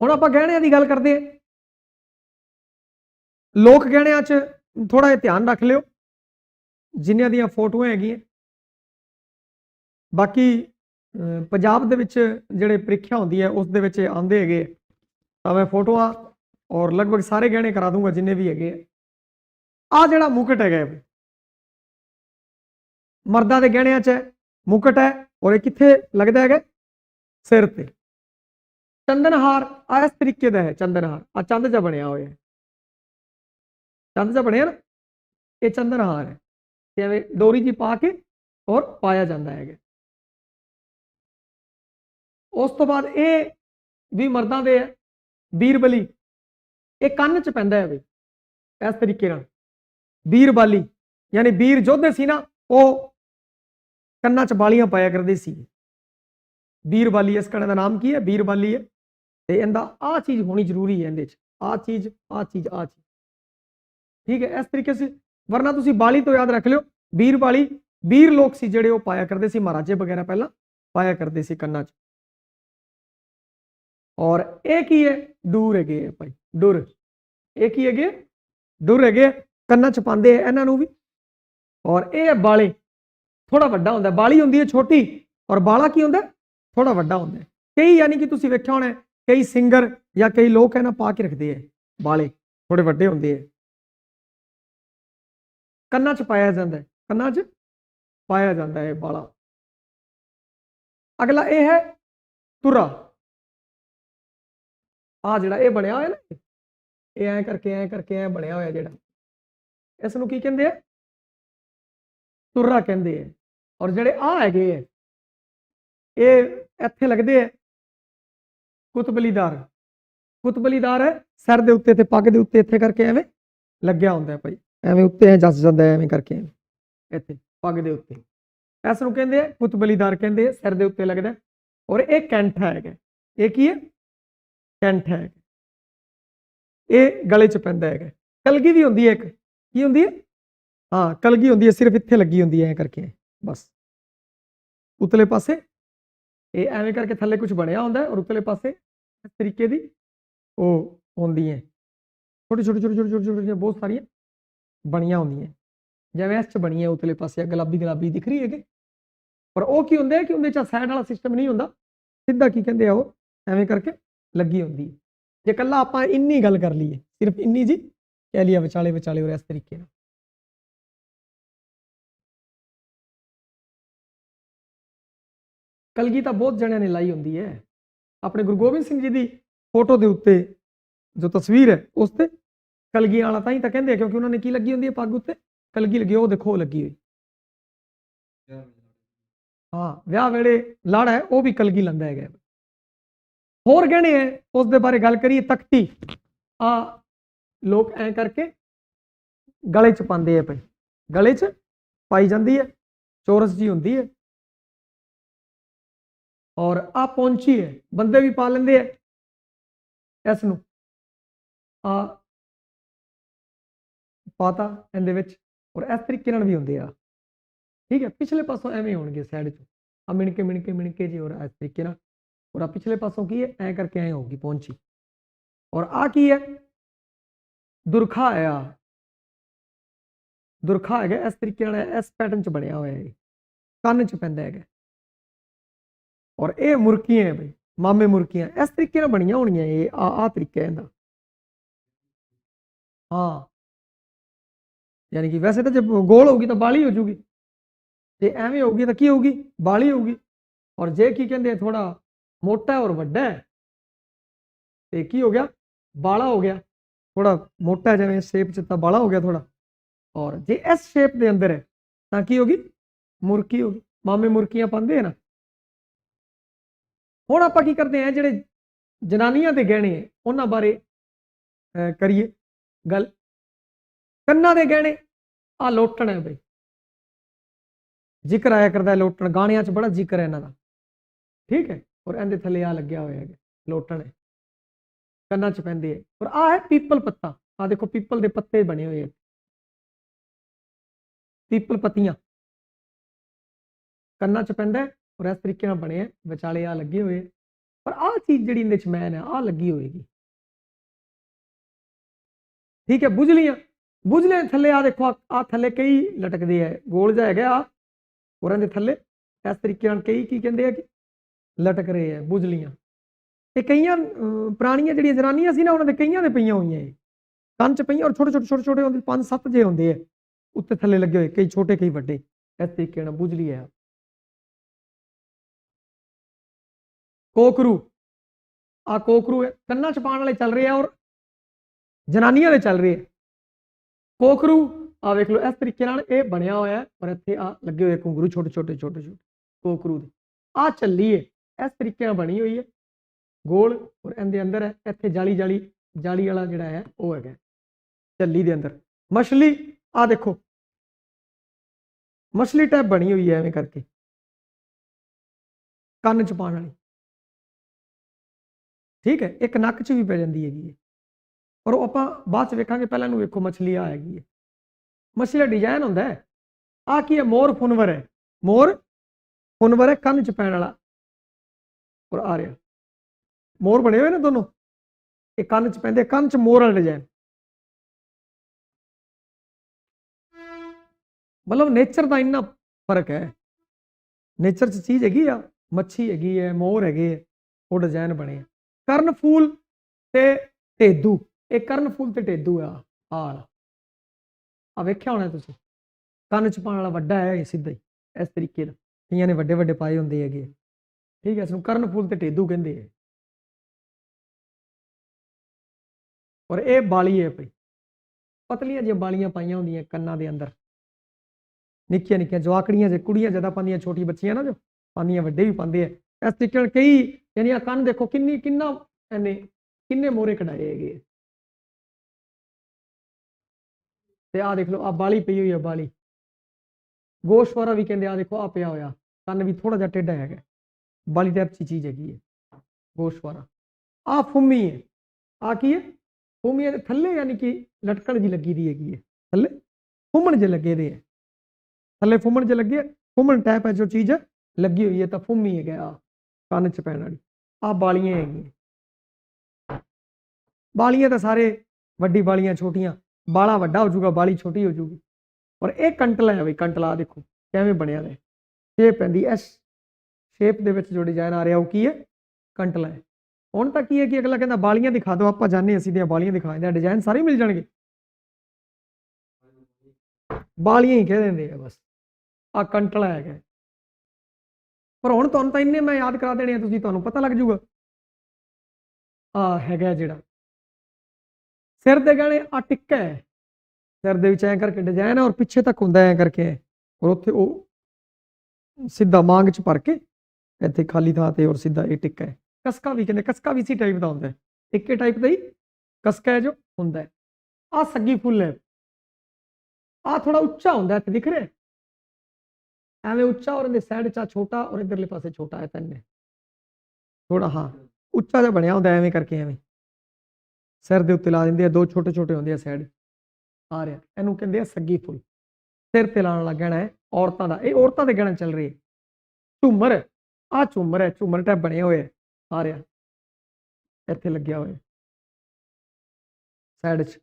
ਹੁਣ ਆਪਾਂ ਗਹਿਣਿਆਂ ਦੀ ਗੱਲ ਕਰਦੇ ਹਾਂ। ਲੋਕ ਗਹਿਣਿਆਂ 'ਚ ਥੋੜਾ ਜਿਹਾ ਧਿਆਨ ਰੱਖ ਲਿਓ। ਜਿਨ੍ਹਾਂ ਦੀਆਂ ਫੋਟੋਆਂ ਹੈਗੀਆਂ। ਬਾਕੀ ਪੰਜਾਬ ਦੇ ਵਿੱਚ ਜਿਹੜੇ ਪ੍ਰੀਖਿਆ ਹੁੰਦੀ ਹੈ ਉਸ ਦੇ ਵਿੱਚ ਆਉਂਦੇ ਹੈਗੇ ਤਾਂ ਮੈਂ ਫੋਟੋਆਂ ਔਰ ਲਗਭਗ ਸਾਰੇ ਗਹਿਣੇ ਕਰਾ ਦੂੰਗਾ ਜਿੰਨੇ ਵੀ ਹੈਗੇ ਆ। ਜਿਹੜਾ ਮੁਕਟ ਹੈਗਾ ਮਰਦਾਂ ਦੇ ਗਹਿਣਿਆਂ 'ਚ ਹੈ, ਮੁਕਟ ਹੈ ਔਰ ਇਹ ਕਿੱਥੇ ਲੱਗਦਾ ਹੈਗਾ? ਸਿਰ ਤੇ। ਚੰਦਨਹਾਰ ਆ ਇਸ ਤਰੀਕੇ ਦਾ ਹੈ ਚੰਦਨਹਾਰ ਆ ਚੰਦ ਜਿਹਾ ਬਣਿਆ ਹੋਇਆ ਹੈ ਚੰਦ ਜਿਹਾ ਬਣਿਆ ਨਾ ਇਹ ਚੰਦਨਹਾਰ ਹੈ ਤੇ ਐਵੇਂ ਡੋਰੀ ਜੀ ਪਾ ਕੇ ਔਰ ਪਾਇਆ ਜਾਂਦਾ ਹੈਗਾ ਉਸ ਤੋਂ ਬਾਅਦ ਇਹ ਵੀ ਮਰਦਾਂ ਦੇ ਹੈ ਬੀਰਬਲੀ ਇਹ ਕੰਨ 'ਚ ਪੈਂਦਾ ਹੈ ਬਈ ਇਸ ਤਰੀਕੇ ਨਾਲ ਬੀਰਬਾਲੀ ਯਾਨੀ ਬੀਰ ਯੋਧੇ ਸੀ ਨਾ ਉਹ ਕੰਨਾਂ 'ਚ ਬਾਲੀਆਂ ਪਾਇਆ ਕਰਦੇ ਸੀ ਬੀਰਬਾਲੀ ਇਸ ਕਣੇ ਦਾ ਨਾਮ ਕੀ ਹੈ ਬੀਰਬਾਲੀ ਹੈ ਤੇ ਇਹਦਾ ਆ ਚੀਜ਼ ਹੋਣੀ ਜ਼ਰੂਰੀ ਹੈ ਇਹਦੇ 'ਚ। ਆ ਚੀਜ਼ ਆ ਚੀਜ਼ ਆ ਚੀਜ਼। ਠੀਕ ਹੈ ਇਸ ਤਰੀਕੇ ਸੇ ਵਰਨਾ ਤੁਸੀਂ ਬਾਲੀ ਤੋਂ ਯਾਦ ਰੱਖ ਲਿਓ ਵੀਰ ਬੀਰਬਾਲੀ ਵੀਰ ਲੋਕ ਸੀ ਜਿਹੜੇ ਉਹ ਪਾਇਆ ਕਰਦੇ ਸੀ ਮਹਾਰਾਜੇ ਵਗੈਰਾ ਪਹਿਲਾਂ ਪਾਇਆ ਕਰਦੇ ਸੀ ਕੰਨਾਂ 'ਚ। ਔਰ ਇਹ ਕੀ ਹੈ? ਡੂਰ ਹੈਗੇ ਹੈ ਭਾਈ ਡੁਰ। ਇਹ ਕੀ ਹੈਗੇ? ਡੁਰ ਹੈਗੇ ਆ, ਕੰਨਾਂ 'ਚ ਪਾਉਂਦੇ ਆ ਇਹਨਾਂ ਨੂੰ ਵੀ। ਔਰ ਇਹ ਹੈ ਬਾਲੇ ਥੋੜਾ ਵੱਡਾ ਹੁੰਦਾ ਬਾਲੀ ਹੁੰਦੀ ਹੈ ਛੋਟੀ ਔਰ ਬਾਲਾ ਕੀ ਹੁੰਦਾ? ਥੋੜਾ ਵੱਡਾ ਹੁੰਦਾ ਕਈ ਯਾਨੀ ਕਿ ਤੁਸੀਂ ਵੇਖਿਆ ਹੋਣਾ ਕਈ ਸਿੰਗਰ ਜਾਂ ਕਈ ਲੋਕ ਇਹਨਾਂ ਪਾ ਕੇ ਰੱਖਦੇ ਆ ਬਾਲੇ ਥੋੜੇ ਵੱਡੇ ਹੁੰਦੇ ਆ। ਕੰਨਾਂ 'ਚ ਪਾਇਆ ਜਾਂਦਾ ਕੰਨਾਂ 'ਚ ਪਾਇਆ ਜਾਂਦਾ ਹੈ ਬਾਲਾ ਅਗਲਾ ਇਹ ਹੈ ਤੁਰਾ। ਆ ਜਿਹੜਾ ਇਹ ਬਣਿਆ ਹੋਇਆ ਨਾ, ਇਹ ਐ ਕਰਕੇ ਐ ਕਰਕੇ, ਐ ਬਣਿਆ ਹੋਇਆ ਜਿਹੜਾ। ਇਸ ਨੂੰ ਕੀ ਕਹਿੰਦੇ ਆ? ਤੁਰਾ ਕਹਿੰਦੇ ਆ। ਔਰ ਜਿਹੜੇ ਆ ਹੈਗੇ ਆ, ਇਹ ਇੱਥੇ ਲੱਗਦੇ ਆ ਕੁਤਬਲੀਦਾਰ। ਕੁਤਬਲੀਦਾਰ ਹੈ ਸਿਰ ਦੇ ਉੱਤੇ ਤੇ ਪੱਗ ਦੇ ਉੱਤੇ ਇੱਥੇ ਕਰਕੇ ਐਵੇਂ ਲੱਗਿਆ ਹੁੰਦਾ ਹੈ ਭਾਈ। ਐਵੇਂ ਉੱਤੇ ਐ ਜੱਸ ਜਾਂਦਾ ਐਵੇਂ ਕਰਕੇ ਐਵੇਂ, ਇੱਥੇ ਪੱਗ ਦੇ ਉੱਤੇ। ਇਸ ਨੂੰ ਕਹਿੰਦੇ ਆ ਕੁਤਬਲੀਦਾਰ ਕਹਿੰਦੇ ਆ ਸਿਰ ਦੇ ਉੱਤੇ ਲੱਗਦਾ। ਔਰ ਇਹ ਕੈਂਠ ਹੈਗਾ। ਇਹ ਕੀ ਹੈ? ਕੈਂਠ ਹੈ ਇਹ ਗਲੇ 'ਚ ਪੈਂਦਾ ਹੈਗਾ। ਕਲਗੀ ਵੀ ਹੁੰਦੀ ਹੈ ਇੱਕ। ਕੀ ਹੁੰਦੀ ਹੈ? ਹਾਂ ਕਲਗੀ ਹੁੰਦੀ ਹੈ ਸਿਰਫ ਇੱਥੇ ਲੱਗੀ ਹੁੰਦੀ ਹੈ ਐ ਕਰਕੇ ਬਸ। ਉਤਲੇ ਪਾਸੇ। ਇਹ ਐਵੇਂ ਕਰਕੇ ਥੱਲੇ ਕੁਝ ਬਣਿਆ ਹੁੰਦਾ ਔਰ ਉਤਲੇ ਪਾਸੇ ਇਸ ਤਰੀਕੇ ਦੀ ਉਹ ਹੁੰਦੀ ਹੈ ਛੋਟੀ ਛੋਟੀ ਛੋਟੀ ਛੋਟੀ ਛੋਟੀ ਛੋਟੀ ਬਹੁਤ ਸਾਰੀਆਂ ਬਣੀਆਂ ਹੁੰਦੀਆਂ ਜਿਵੇਂ ਇਸ ਚ ਬਣੀ ਹੈ ਉਤਲੇ ਪਾਸੇ ਆਹ ਗੁਲਾਬੀ ਗੁਲਾਬੀ ਦਿਖ ਰਹੀ ਹੈਗੇ ਪਰ ਉਹ ਕੀ ਹੁੰਦੇ ਆ ਕਿ ਉਹਦੇ ਚ ਸਾਈਡ ਵਾਲਾ ਸਿਸਟਮ ਨਹੀਂ ਹੁੰਦਾ ਸਿੱਧਾ ਕੀ ਕਹਿੰਦੇ ਆ ਉਹ ਐਵੇਂ ਕਰਕੇ ਲੱਗੀ ਹੁੰਦੀ ਹੈ ਜੇ ਕੱਲਾ ਆਪਾਂ ਇੰਨੀ ਗੱਲ ਕਰ ਲਈਏ ਸਿਰਫ ਇੰਨੀ ਜੀ ਕਹਿ ਲਿਆ ਵਿਚਾਲੇ ਵਿਚਾਲੇ ਔਰ ਇਸ ਤਰੀਕੇ ਨਾਲ ਕਲਗੀ ਤਾਂ ਬਹੁਤ ਜਣਿਆਂ ਨੇ ਲਾਈ ਹੁੰਦੀ ਹੈ ਆਪਣੇ ਗੁਰੂ ਗੋਬਿੰਦ ਸਿੰਘ ਜੀ ਦੀ ਫੋਟੋ ਦੇ ਉੱਤੇ ਜੋ ਤਸਵੀਰ ਹੈ, ਉਸ ਤੇ ਕਲਗੀ ਵਾਲਾ ਤਾਂ ਹੀ ਤਾਂ ਕਹਿੰਦੇ ਆ, ਕਿਉਂਕਿ ਉਹਨਾਂ ਨੇ ਕੀ ਲੱਗੀ ਹੁੰਦੀ ਹੈ ਪੱਗ ਉੱਤੇ? ਕਲਗੀ ਲੱਗੀ, ਉਹ ਦੇਖੋ, ਉਹ ਲੱਗੀ ਹੋਈ। ਹਾਂ, ਵਿਆਹ ਵੇਲੇ ਲਾੜਾ ਹੈ, ਉਹ ਵੀ ਕਲਗੀ ਲੰਦਾ ਹੈਗਾ। ਹੋਰ ਗਹਿਣੇ ਹੈ, ਉਸ ਦੇ ਬਾਰੇ ਗੱਲ ਕਰੀਏ, ਤਖਤੀ। ਆ ਲੋਕ ਐ ਕਰਕੇ ਗਲੇ 'ਚ ਪਾਉਂਦੇ ਆ ਪਈ ਗਲੇ 'ਚ ਪਾਈ ਜਾਂਦੀ ਹੈ, ਚੋਰਸ ਜੀ ਹੁੰਦੀ ਹੈ। ਔਰ ਆ ਪਹੁੰਚੀ ਹੈ, ਬੰਦੇ ਵੀ ਪਾ ਲੈਂਦੇ ਆ। ਇਸ ਨੂੰ ਆ ਪਾਤਾ ਇਹਦੇ ਵਿੱਚ ਔਰ ਇਸ ਤਰੀਕੇ ਨਾਲ ਵੀ ਹੁੰਦੇ ਆ। ਠੀਕ ਹੈ, ਪਿਛਲੇ ਪਾਸੋਂ ਐਵੇਂ ਹੋਣਗੇ ਸਾਈਡ 'ਚ। ਆ ਮਿਣਕੇ ਮਿਣਕੇ ਮਿਣਕੇ ਜੀ ਔਰ ਇਸ ਤਰੀਕੇ ਨਾਲ। ਔਰ ਆ ਪਿਛਲੇ ਪਾਸੋਂ ਕੀ ਹੈ, ਐ ਕਰਕੇ ਐ ਹੋਊਗੀ, ਪਹੁੰਚੀ। ਔਰ ਆ ਕੀ ਹੈ? ਦੁਰਖਾ ਆ ਦੁਰਖਾ ਹੈਗਾ, ਇਸ ਤਰੀਕੇ ਨਾਲ ਇਸ ਪੈਟਰਨ 'ਚ ਬਣਿਆ ਹੋਇਆ ਹੈ ਕੰਨ 'ਚ ਪੈਂਦਾ ਹੈਗਾ। ਔਰ ਇਹ ਮੁਰਕੀਆਂ ਹੈ ਬਈ, ਮਾਮੇ ਮੁਰਕੀਆਂ, ਇਸ ਤਰੀਕੇ ਨਾਲ ਬਣੀਆਂ ਹੋਣੀਆਂ ਇਹ, ਆ ਆ ਤਰੀਕਾ ਇਹਦਾ। ਹਾਂ। ਯਾਨੀ ਕਿ ਵੈਸੇ ਤਾਂ ਜੇ ਗੋਲ ਹੋਊਗੀ ਤਾਂ ਬਾਲੀ ਹੋ ਜੂਗੀ। ਜੇ ਐਵੇਂ ਹੋਊਗੀ ਤਾਂ ਕੀ ਹੋਊਗੀ? ਬਾਲੀ ਹੋਊਗੀ। ਔਰ ਜੇ ਕੀ ਕਹਿੰਦੇ ਥੋੜਾ ਮੋਟਾ ਔਰ ਵੱਡਾ ਹੈ, ਤੇ ਕੀ ਹੋ ਗਿਆ? ਬਾਲਾ ਹੋ ਗਿਆ। ਥੋੜਾ ਮੋਟਾ ਜਿਵੇਂ ਸ਼ੇਪ ਚ ਤਾਂ ਬਾਲਾ ਹੋ ਗਿਆ ਥੋੜਾ ਔਰ ਜੇ ਇਸ ਸ਼ੇਪ ਦੇ ਅੰਦਰ ਹੈ, ਤਾਂ ਕੀ ਹੋਗੀ ਮੁਰਕੀ ਹੋਗੀ ਮਾਮੇ ਮੁਰਕੀਆਂ ਪਾਉਂਦੇ ਆ ਨਾ ਹੁਣ ਆਪਾਂ ਕੀ ਕਰਦੇ ਆ ਜਿਹੜੇ ਜਨਾਨੀਆਂ ਦੇ ਗਹਿਣੇ ਉਹਨਾਂ ਬਾਰੇ ਕਰੀਏ ਗੱਲ। ਕੰਨਾਂ ਦੇ ਗਹਿਣੇ ਆ ਲੋਟਣ ਹੈ ਬਈ। ਜ਼ਿਕਰ ਆਇਆ ਕਰਦਾ ਲੋਟਣ, ਗਾਣਿਆਂ 'ਚ ਬੜਾ ਜ਼ਿਕਰ ਹੈ ਇਹਨਾਂ ਦਾ। ਠੀਕ ਹੈ, ਔਰ ਇਹਦੇ ਥੱਲੇ ਆ ਲੱਗਿਆ ਹੋਇਆ ਹੈ ਲੋਟਣ ਹੈ। ਕੰਨਾਂ 'ਚ ਪੈਂਦੇ ਹੈ, ਔਰ ਆ ਹੈ ਪੀਪਲ ਪੱਤਾ। ਆ ਦੇਖੋ, ਪੀਪਲ ਦੇ ਪੱਤੇ ਬਣੇ ਹੋਏ ਹੈ। ਪੀਪਲ ਪੱਤੀਆਂ। ਕੰਨਾਂ 'ਚ ਪੈਂਦਾ ਔਰ ਇਸ ਤਰੀਕੇ ਨਾਲ ਬਣੇ ਹੈ ਵਿਚਾਲੇ ਆ ਲੱਗੇ ਹੋਏ ਪਰ ਆਹ ਚੀਜ਼ ਜਿਹੜੀ ਇਹਦੇ ਚ ਮੈਨ ਹੈ ਆਹ ਲੱਗੀ ਹੋਏਗੀ। ਠੀਕ ਹੈ ਬੁਝਲੀਆਂ ਬੁਝਲੇ ਥੱਲੇ ਆ ਦੇਖੋ ਆ ਥੱਲੇ ਕਈ ਲਟਕਦੇ ਆ, ਗੋਲ ਜਿਹਾ ਹੈਗਾ ਆ ਉਹਨਾਂ ਦੇ ਥੱਲੇ। ਇਸ ਤਰੀਕੇ ਨਾਲ ਕਈ ਕੀ ਕਹਿੰਦੇ ਆ ਕਿ ਲਟਕ ਰਹੇ ਆ ਬੁਝਲੀਆਂ ਇਹ ਕਈਆਂ ਪੁਰਾਣੀਆਂ ਜਿਹੜੀਆਂ ਜਨਾਨੀਆਂ ਸੀ ਨਾ, ਉਹਨਾਂ ਦੇ ਕਈਆਂ ਦੇ ਪਈਆਂ ਹੋਈਆਂ ਇਹ। ਕੰਨ ਚ ਪਈਆਂ ਔਰ ਛੋਟੇ ਛੋਟੇ ਛੋਟੇ ਛੋਟੇ ਹੁੰਦੇ ਪੰਜ, ਸੱਤ ਜੇ ਹੁੰਦੇ ਆ। ਉੱਤੇ ਥੱਲੇ ਲੱਗੇ ਹੋਏ, ਕਈ ਛੋਟੇ, ਕਈ ਵੱਡੇ। ਇਸ ਤਰੀਕੇ ਨਾਲ ਬੁਝਲੀ ਹੈ ਕੋਕਰੂ। ਆ ਕੋਕਰੂ ਹੈ, ਕੰਨਾਂ ਚ ਪਾਉਣ ਵਾਲੇ ਚੱਲ ਰਹੇ ਆ ਔਰ ਜਨਾਨੀਆਂ ਦੇ ਚੱਲ ਰਹੇ ਆ। ਕੋਕਰੂ ਆ ਵੇਖ ਲਓ ਇਸ ਤਰੀਕੇ ਨਾਲ ਇਹ ਬਣਿਆ ਹੋਇਆ ਹੈ ਔਰ ਇੱਥੇ ਆ ਲੱਗੇ ਹੋਏ ਘੁੰਗਰੂ ਛੋਟੇ ਛੋਟੇ ਛੋਟੇ ਛੋਟੇ ਕੋਕਰੂ ਦੇ। ਆ ਚੱਲੀ ਹੈ ਇਸ ਤਰੀਕੇ ਨਾਲ ਬਣੀ ਹੋਈ ਹੈ। ਗੋਲ ਔਰ ਇਹਦੇ ਅੰਦਰ ਹੈ ਇੱਥੇ ਜਾਲੀ ਜਾਲੀ ਜਾਲੀ ਵਾਲਾ ਜਿਹੜਾ ਹੈ ਉਹ ਹੈਗਾ ਚੱਲੀ ਦੇ ਅੰਦਰ। ਮਛਲੀ ਆ ਦੇਖੋ। ਮਛਲੀ ਟੈਪ ਬਣੀ ਹੋਈ ਹੈ ਐਵੇਂ ਕਰਕੇ। ਕੰਨ ਚ ਪਾਉਣ ਵਾਲੀ। ਠੀਕ ਹੈ ਇੱਕ ਨੱਕ 'ਚ ਵੀ ਪੈ ਜਾਂਦੀ ਹੈਗੀ ਹੈ। ਪਰ ਉਹ ਆਪਾਂ ਬਾਅਦ 'ਚ ਵੇਖਾਂਗੇ ਪਹਿਲਾਂ ਨੂੰ ਵੇਖੋ ਮੱਛਲੀ ਆ ਹੈਗੀ ਹੈ। ਮਛਲੀ ਦਾ ਡਿਜ਼ਾਈਨ ਹੁੰਦਾ ਹੈ। ਆ ਕੀ ਹੈ? ਮੋਰ ਫੁਨਵਰ ਹੈ। ਮੋਰ ਫੁਨਵਰ ਹੈ ਕੰਨ 'ਚ ਪੈਣ ਵਾਲਾ। ਔਰ ਆ ਰਿਹਾ। ਮੋਰ ਬਣੇ ਹੋਏ ਨੇ ਦੋਨੋਂ। ਇਹ ਕੰਨ 'ਚ ਪੈਂਦੇ ਕੰਨ 'ਚ ਮੋਰ ਵਾਲਾ ਡਿਜ਼ਾਈਨ ਮਤਲਬ ਨੇਚਰ ਦਾ ਇੰਨਾ ਫ਼ਰਕ ਹੈ। ਨੇਚਰ 'ਚ ਚੀਜ਼ ਹੈਗੀ ਆ ਮੱਛੀ ਹੈਗੀ ਹੈ ਮੋਰ ਹੈਗੇ ਹੈ, ਉਹ ਡਿਜ਼ਾਈਨ ਬਣੇ ਆ। ਕਰਨ ਫੂਲ ਤੇ ਟੇਦੂ ਇਹ ਕਰਨ ਫੂਲ ਤੇ ਟੇਦੂ ਆ ਆਹ ਆ ਵੇਖਿਆ ਹੋਣਾ ਤੁਸੀਂ? ਕੰਨ ਚ ਪਾਉਣ ਵਾਲਾ ਵੱਡਾ ਹੈ ਇਹ ਸਿੱਧਾ ਹੀ, ਇਸ ਤਰੀਕੇ ਦਾ ਕਈਆਂ ਨੇ ਵੱਡੇ ਵੱਡੇ ਪਾਏ ਹੁੰਦੇ ਹੈਗੇ। ਠੀਕ ਹੈ, ਇਸ ਨੂੰ ਕਰਨ ਫੂਲ ਤੇ ਟੇਦੂ ਕਹਿੰਦੇ ਆ। ਔਰ ਇਹ ਬਾਲੀ ਹੈ ਭਈ ਪਤਲੀਆਂ ਜਿਹੀਆਂ ਬਾਲੀਆਂ ਪਾਈਆਂ ਹੁੰਦੀਆਂ ਕੰਨਾਂ ਦੇ ਅੰਦਰ। ਨਿੱਕੀਆਂ ਨਿੱਕੀਆਂ ਜਵਾਕੜੀਆਂ ਜੇ ਕੁੜੀਆਂ ਜ਼ਿਆਦਾ ਪਾਉਂਦੀਆਂ ਛੋਟੀ ਬੱਚੀਆਂ ਨਾ ਜੋ, ਪਾਉਂਦੀਆਂ ਵੱਡੇ ਵੀ ਪਾਉਂਦੇ ਆ। ਇਸ ਤਰੀਕੇ ਨਾਲ ਕਈ ਯਾਨੀ ਆ ਕੰਨ ਦੇਖੋ ਕਿੰਨੀ ਕਿੰਨਾ ਇਹਨੇ ਕਿੰਨੇ ਮੋਰੇ ਕਢਾਏ ਹੈਗੇ ਆ। ਤੇ ਆ ਦੇਖ ਲਓ ਆ ਬਾਲੀ ਪਈ ਹੋਈ ਆ ਬਾਲੀ। ਗੋਸ਼ਵਾਰਾ ਵੀ ਕਹਿੰਦੇ ਆ ਦੇਖੋ ਆ ਪਿਆ ਹੋਇਆ। ਕੰਨ ਵੀ ਥੋੜਾ ਜਿਹਾ ਟੇਢਾ ਹੈਗਾ। ਬਾਲੀ ਟਾਈਪ ਦੀ ਚੀਜ਼ ਹੈਗੀ ਹੈ ਗੋਸ਼ਵਾਰਾ। ਆ ਫੁੰਮੀ ਹੈ। ਆ ਕੀ ਹੈ? ਫੁੰਮੀ ਦੇ ਥੱਲੇ ਯਾਨੀ ਕਿ ਲਟਕਣ ਜੀ ਲੱਗੀ ਦੀ ਹੈਗੀ ਹੈ ਥੱਲੇ ਫੁੰਮਣ ਜੇ ਲੱਗੇ ਦੇ ਹੈ ਥੱਲੇ ਫੁੰਮਣ ਜੇ ਲੱਗੇ ਆ, ਫੁੰਮਣ ਟਾਈਪ ਹੈ ਜੋ ਚੀਜ਼ ਲੱਗੀ ਹੋਈ ਹੈ ਤਾਂ ਫੁੰਮੀ ਹੈਗਾ ਆ। ਕੰਨ ਚ ਪੈਣ ਵਾਲੀ। ਆ ਬਾਲੀਆਂ ਹੈਗੀਆਂ। ਬਾਲੀਆਂ ਤਾਂ ਸਾਰੇ ਵੱਡੀ ਬਾਲੀਆਂ ਛੋਟੀਆਂ, ਬਾਲਾ ਵੱਡਾ ਹੋ ਜਾਊਗਾ, ਬਾਲੀ ਛੋਟੀ ਹੋ ਜਾਊਗੀ। ਔਰ ਇਹ ਕੰਟਲਾ ਹੈ ਬਈ, ਕੰਟਲਾ ਆਹ ਦੇਖੋ, ਕਿਵੇਂ ਬਣਿਆ ਹੈ। ਸ਼ੇਪ ਪੈਂਦੀ ਐਸ, ਸ਼ੇਪ ਦੇ ਵਿੱਚ ਜੋ ਡਿਜ਼ਾਈਨ ਆ ਰਿਹਾ, ਉਹ ਕੀ ਹੈ? ਕੰਟਲਾ ਹੈ। ਹੁਣ ਤਾਂ ਕੀ ਹੈ ਕਿ ਅਗਲਾ ਕਹਿੰਦਾ, ਬਾਲੀਆਂ ਦਿਖਾ ਦਿਓ, ਆਪਾਂ ਜਾਣੇ ਅਸੀਂ ਦੀਆਂ ਬਾਲੀਆਂ ਦਿਖਾ ਦਿੰਦੇ ਆ ਡਿਜ਼ਾਈਨ ਸਾਰੇ ਮਿਲ ਜਾਣਗੇ। ਬਾਲੀਆਂ ਹੀ ਕਹਿ ਦਿੰਦੇ ਆ ਬਸ। ਆ ਕੰਟਲਾ ਹੈਗਾ। ਪਰ ਹੁਣ ਤੁਹਾਨੂੰ ਤਾਂ ਇੰਨੇ ਮੈਂ ਯਾਦ ਕਰਾ ਦੇਣੇ ਆ, ਤੁਸੀਂ ਤੁਹਾਨੂੰ ਪਤਾ ਲੱਗ ਜਾਊਗਾ। ਆ ਹੈਗਾ ਜਿਹੜਾ। ਸਿਰ ਦੇ ਗਾਣੇ ਆ ਟਿੱਕਾ ਹੈ। ਸਿਰ ਦੇ ਵਿੱਚ ਐ ਕਰਕੇ ਡਿਜ਼ਾਈਨ ਹੈ ਔਰ ਪਿੱਛੇ ਤੱਕ ਹੁੰਦਾ ਐ ਕਰਕੇ ਔਰ ਉੱਥੇ ਉਹ ਸਿੱਧਾ ਮਾਂਗ ਚ ਭਰ ਕੇ ਇੱਥੇ ਖਾਲੀ ਥਾਂ ਤੇ ਔਰ ਸਿੱਧਾ ਇਹ ਟਿੱਕਾ ਹੈ। ਕਸਕਾ ਵੀ ਕਹਿੰਦੇ, ਕਸਕਾ ਵੀ ਇਸੇ ਟਾਈਪ ਦਾ ਹੁੰਦਾ ਹੈ। ਟਿੱਕੇ ਟਾਈਪ ਦਾ ਹੀ ਕਸਕਾ ਹੈ ਜੋ ਹੁੰਦਾ ਹੈ। ਆ ਸੱਗੀ ਫੁੱਲ ਹੈ। ਆ ਥੋੜਾ ਉੱਚਾ ਹੁੰਦਾ ਹੈ, ਇੱਥੇ ਦਿਖ ਰਿਹਾ ਐਵੇਂ ਉੱਚਾ ਔਰ ਇਹਦੇ ਸਾਈਡ 'ਚ ਛੋਟਾ ਔਰ ਇਧਰਲੇ ਪਾਸੇ ਛੋਟਾ ਹੈ ਤੰਨੇ ਥੋੜਾ ਹਾਂ, ਉੱਚਾ ਜਿਹਾ ਬਣਿਆ ਹੁੰਦਾ ਐਵੇਂ ਕਰਕੇ ਐਵੇਂ। ਸਿਰ ਦੇ ਉੱਤੇ ਲਾ ਦਿੰਦੇ ਆ, ਦੋ ਛੋਟੇ ਛੋਟੇ ਹੁੰਦੇ ਆ ਸਾਈਡ ਆ ਰਿਹਾ, ਇਹਨੂੰ ਕਹਿੰਦੇ ਆ ਸੱਗੀ ਫੁੱਲ। ਸਿਰ ਤੇ ਲਾਉਣ ਵਾਲਾ ਗਹਿਣਾ ਹੈ, ਔਰਤਾਂ ਦਾ। ਇਹ ਔਰਤਾਂ ਦੇ ਗਹਿਣਾ ਚੱਲ ਰਹੇ ਝੂਮਰ ਆ ਝੂਮਰ ਹੈ, ਝੂਮਰ ਟੈਪ ਬਣੇ ਹੋਏ ਆ ਆ ਰਿਹਾ। ਇੱਥੇ ਲੱਗਿਆ ਹੋਇਆ ਸਾਈਡ 'ਚ।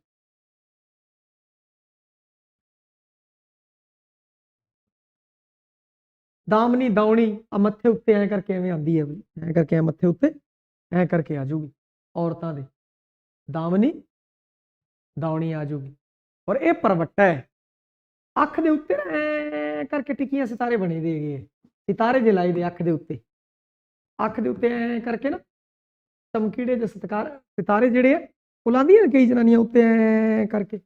ਦਾਮਨੀ ਦਾਉਣੀ ਆ ਮੱਥੇ ਉੱਤੇ ਐ ਕਰਕੇ ਐਵੇਂ ਆਉਂਦੀ ਹੈ ਬਈ ਐ ਕਰਕੇ ਐ ਮੱਥੇ ਉੱਤੇ, ਐ ਕਰਕੇ ਆ ਜੂਗੀ ਔਰਤਾਂ ਦੇ। ਦਾਮਨੀ ਦਾਉਣੀ ਆ ਜੂਗੀ ਔਰ ਇਹ ਪਰਵੱਟਾ ਹੈ। ਅੱਖ ਦੇ ਉੱਤੇ ਨਾ ਐ ਕਰਕੇ ਟਿੱਕੀਆਂ ਸਿਤਾਰੇ ਬਣੇ ਦੇ ਹੈਗੇ ਆ। ਸਿਤਾਰੇ ਜੇ ਲਾਏ ਦੇ ਅੱਖ ਦੇ ਉੱਤੇ। ਅੱਖ ਦੇ ਉੱਤੇ ਐ ਕਰਕੇ ਨਾ ਚਮਕੀੜੇ ਦੇ ਸਤਕਾਰ, ਸਿਤਾਰੇ ਜਿਹੜੇ ਆ, ਉਹ ਲਾਉਂਦੀਆਂ ਨੇ ਕਈ ਜਨਾਨੀਆਂ ਉੱਤੇ ਐ ਕਰਕੇ।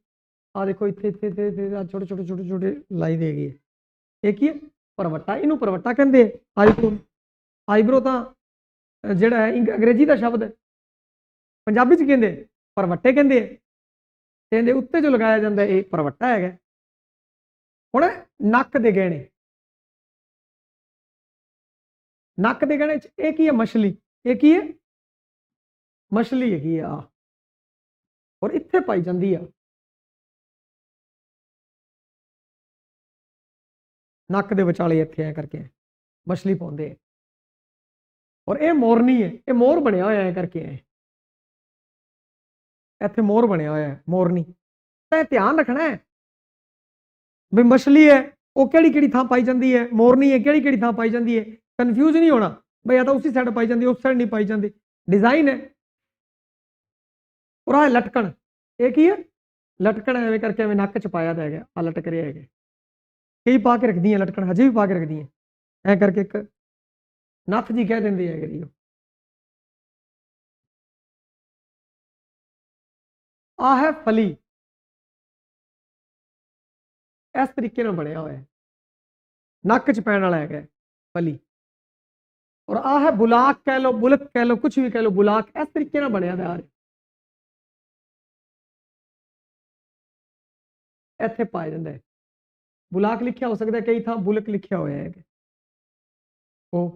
ਆ ਦੇਖੋ ਇੱਥੇ ਇੱਥੇ ਇੱਥੇ ਇੱਥੇ ਛੋਟੇ ਛੋਟੇ ਛੋਟੇ ਛੋਟੇ ਲਾਈ ਦੇ ਹੈਗੇ ਆ। ਇਹ ਕੀ ਹੈ ਪਰਵੱਟਾ, ਇਹਨੂੰ ਪਰਵੱਟਾ ਕਹਿੰਦੇ ਆ ਆਈਬ੍ਰੋ ਆਈਬ੍ਰੋ ਤਾਂ ਜਿਹੜਾ ਹੈ, ਇੰਗ- ਅੰਗਰੇਜ਼ੀ ਦਾ ਸ਼ਬਦ ਹੈ। ਪੰਜਾਬੀ ਚ ਕਹਿੰਦੇ ਪਰਵੱਟੇ ਕਹਿੰਦੇ ਆ। ਇਹਦੇ ਉੱਤੇ ਜੋ ਲਗਾਇਆ ਜਾਂਦਾ, ਇਹ ਪਰਵੱਟਾ ਹੈਗਾ। ਹੁਣ ਨੱਕ ਦੇ ਗਹਿਣੇ। ਨੱਕ ਦੇ ਗਹਿਣੇ ਚ ਇਹ ਕੀ ਹੈ? ਮਛਲੀ। ਇਹ ਕੀ ਹੈ? ਮਛਲੀ ਹੈਗੀ ਆ। ਔਰ ਇੱਥੇ ਪਾਈ ਜਾਂਦੀ ਆ। ਨੱਕ ਦੇ ਵਿਚਾਲੇ ਇੱਥੇ ਐ ਕਰਕੇ ਮਛਲੀ ਪਾਉਂਦੇ ਆ ਔਰ ਇਹ ਮੋਰਨੀ ਹੈ ਇਹ ਮੋਰ ਬਣਿਆ ਹੋਇਆ ਹੈ ਕਰਕੇ ਐ। ਇੱਥੇ ਮੋਰ ਬਣਿਆ ਹੋਇਆ ਹੈ ਮੋਰਨੀ ਤਾਂ ਇਹ ਧਿਆਨ ਰੱਖਣਾ ਹੈ ਵੀ ਮਛਲੀ ਹੈ ਉਹ ਕਿਹੜੀ ਕਿਹੜੀ ਥਾਂ ਪਾਈ ਜਾਂਦੀ ਹੈ ਮੋਰਨੀ ਹੈ ਕਿਹੜੀ ਕਿਹੜੀ ਥਾਂ ਪਾਈ ਜਾਂਦੀ ਹੈ ਕਨਫਿਊਜ਼ ਨਹੀਂ ਹੋਣਾ। ਬਈ ਆ ਤਾਂ ਉਸੇ ਸਾਈਡ ਪਾਈ ਜਾਂਦੀ, ਉਸ ਸਾਈਡ ਨਹੀਂ ਪਾਈ ਜਾਂਦੀ। ਡਿਜ਼ਾਈਨ ਹੈ ਔਰ ਆਹ ਲਟਕਣ, ਇਹ ਕੀ ਹੈ ਲਟਕਣ ਐਵੇਂ ਕਰਕੇ ਐਵੇਂ ਨੱਕ ਚ ਪਾਇਆ ਤਾਂ ਹੈਗਾ ਆ ਲਟਕ ਰਿਹਾ ਹੈਗਾ। ਕਈ ਪਾ ਕੇ ਰੱਖਦੀਆਂ, ਲਟਕਣ ਹਜੇ ਵੀ ਪਾ ਕੇ ਰੱਖਦੀਆਂ। ਐ ਕਰਕੇ ਇੱਕ ਨੱਥ ਜੀ ਕਹਿ ਦਿੰਦੇ ਹੈਗੇ ਜੀ ਉਹ। ਆ ਹੈ ਫਲੀ। ਇਸ ਤਰੀਕੇ ਨਾਲ ਬਣਿਆ ਹੋਇਆ ਹੈ। ਨੱਕ ਚ ਪੈਣ ਵਾਲਾ ਹੈਗਾ ਫਲੀ। ਔਰ ਆ ਹੈ ਬੁਲਾਕ ਕਹਿ ਲੋ ਬੁਲਕ ਕਹਿ ਲੋ ਕੁਝ ਵੀ ਕਹਿ ਲੋ ਬੁਲਾਕ, ਇਸ ਤਰੀਕੇ ਨਾਲ ਬਣਿਆ ਹੋਇਆ ਹੈ ਇੱਥੇ ਪਾਇਆ ਜਾਂਦਾ ਹੈ। ਬੁਲਾਕ ਲਿਖਿਆ ਹੋ ਸਕਦਾ ਕਈ ਥਾਂ ਬੁਲਕ ਲਿਖਿਆ ਹੋਇਆ ਹੈ ਉਹ,